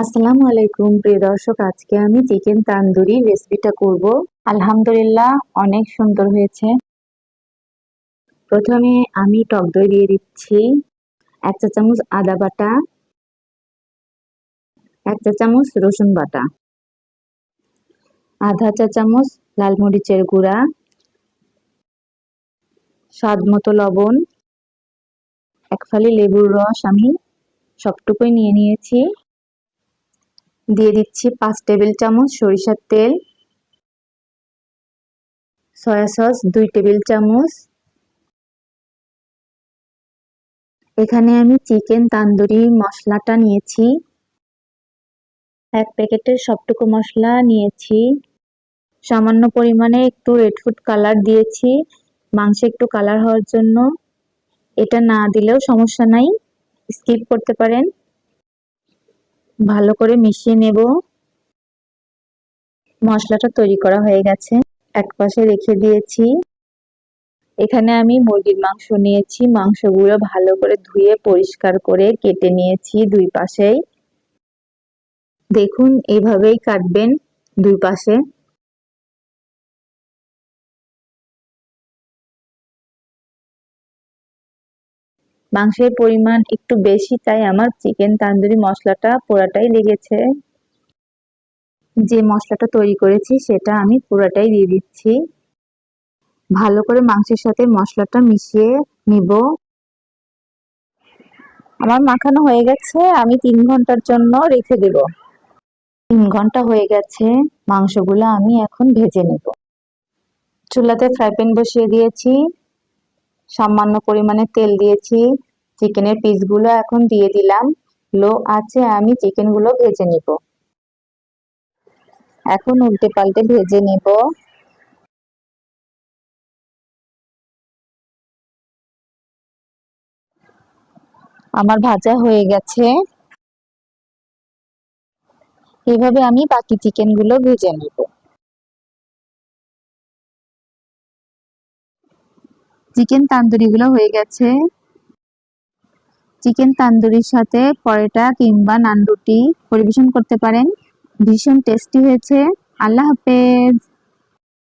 আসসালামু আলাইকুম, প্রিয় দর্শক, আজকে আমি চিকেন তান্দুরি রেসিপিটা করব। আলহামদুলিল্লাহ, অনেক সুন্দর হয়েছে। প্রথমে আমি টক দই দিয়ে দিচ্ছি, এক চা চামচ আদা বাটা, এক চা চামচ রসুন বাটা, আধা চা চামচ লাল মরিচের গুঁড়া, স্বাদ মতো লবণ, এক ফালি লেবুর রস আমি সবটুকুই নিয়ে নিয়েছি। দিয়ে দিচ্ছি পাঁচ টেবিল চামচ সরিষার তেল, সয়া সস দুই টেবিল চামচ। এখানে আমি চিকেন তান্দুরি মশলাটা নিয়েছি। এক প্যাকেটের সবটুকু মশলা নিয়েছি। সামান্য পরিমাণে একটু রেড ফুড কালার দিয়েছি। মাংসে একটু কালার হওয়ার জন্য। এটা না দিলেও সমস্যা নাই। স্কিপ করতে পারেন। ভালো করে মিশিয়ে নেব। মশলাটা তৈরি করা হয়ে গেছে। এক পাশে রেখে দিয়েছি। এখানে আমি মুরগির মাংস নিয়েছি। মাংসগুলো ভালো করে ধুয়ে, পরিষ্কার করে কেটে নিয়েছি দুই পাশেই। দেখুন, এভাবেই কাটবেন দুই পাশে। মাংসের পরিমাণ একটু বেশি, তাই আমার চিকেন তান্দুরি মশলাটা পুরাটাই লেগেছে। যে মশলাটা তৈরি করেছি সেটা আমি পুরাটাই দিয়ে দিচ্ছি। ভালো করে মাংসের সাথে মশলাটা মিশিয়ে নিব। আমার মাখানো হয়ে গেছে, আমি তিন ঘণ্টার জন্য রেখে দেব। তিন ঘণ্টা হয়ে গেছে, মাংসগুলো আমি এখন ভেজে নেব। চুলাতে ফ্রাই প্যান বসিয়ে দিয়েছি। সামান্য পরিমাণে তেল দিয়েছি। চিকেনের পিসগুলো এখন দিয়ে দিলাম। লো আছে, আমি চিকেনগুলো ভেজে নিব। এখন উল্টে পাল্টে ভেজে নেব। আমার ভাজা হয়ে গেছে। এভাবে আমি বাকি চিকেনগুলো ভেজে নেব। চিকেন তান্দুরি গুলো হয়ে গেছে। চিকেন তান্দুরির সাথে পরোটা কিংবা নান রুটি পরিবেশন করতে পারেন। ভীষণ টেস্টি হয়েছে। আল্লাহ হাফেজ।